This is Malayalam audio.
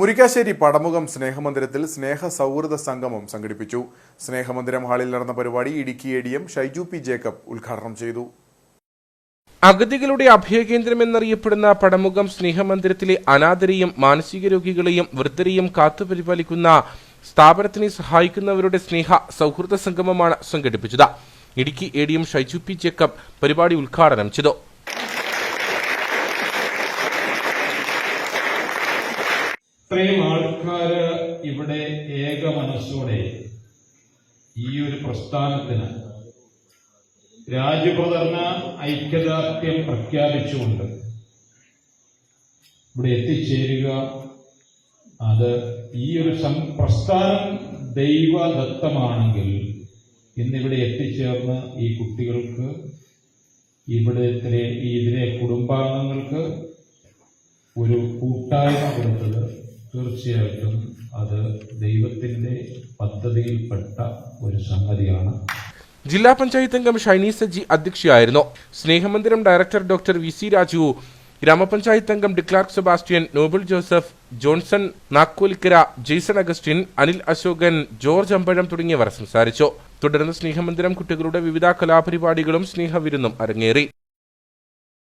മുരിക്കാശ്ശേരി പടമുഖം സ്നേഹമന്ദിരത്തിൽ സ്നേഹ സൗഹൃദ സംഗമം സംഘടിപ്പിച്ചു. സ്നേഹമന്ദിരം ഹാളിൽ നടന്ന പരിപാടി Idukki A D M Shaiju P Jacob ഉദ്ഘാടനം ചെയ്തു. അഗതികളുടെ അഭയകേന്ദ്രമെന്നറിയപ്പെടുന്ന പടമുഖം സ്നേഹമന്ദിരത്തിലെ അനാഥരെയും മാനസിക രോഗികളെയും വൃദ്ധരെയും കാത്തുപരിപാലിക്കുന്ന സ്ഥാപനത്തിനെ സഹായിക്കുന്നവരുടെ സ്നേഹ സൗഹൃദ സംഗമമാണ് സംഘടിപ്പിച്ചത്. Idukki A D M Shaiju P Jacob പരിപാടി ഉദ്ഘാടനം ചെയ്തു. ഇത്രയും ആൾക്കാര് ഇവിടെ ഏക മനസ്സോടെ ഈ ഒരു പ്രസ്ഥാനത്തിന് രാജ്യപ്രതർണ ഐക്യദാർഢ്യം പ്രഖ്യാപിച്ചുകൊണ്ട് ഇവിടെ എത്തിച്ചേരുക. അത് ഈ ഒരു പ്രസ്ഥാനം ദൈവദത്തമാണെങ്കിൽ ഇന്നിവിടെ എത്തിച്ചേർന്ന് ഈ കുട്ടികൾക്ക് ഇവിടെ ഇതിലെ കുടുംബാംഗങ്ങൾക്ക് ഒരു കൂട്ടായ്മ കൊടുത്തത് തീർച്ചയായിട്ടും അത് ദൈവത്തിന്റെ പദ്ധതിയിൽപ്പെട്ട ഒരു സംഗതിയാണ്. ജില്ലാ പഞ്ചായത്ത് അംഗം Shiny Saji അധ്യക്ഷയായിരുന്നു. Snehamandiram director doctor V C Raju grama panchayat അംഗം ഡിക്ലാർക്ക് സെബാസ്റ്റ്യൻ നോബിൾ ജോസഫ് ജോൺസൺ നാക്കോലിക്കര ജെയ്സൺ അഗസ്റ്റിൻ അനിൽ അശോകൻ ജോർജ് അമ്പഴം തുടങ്ങിയവർ സംസാരിച്ചു. തുടർന്ന് സ്നേഹമന്ദിരം കുട്ടികളുടെ വിവിധ കലാപരിപാടികളും സ്നേഹവിരുന്നും അരങ്ങേറി.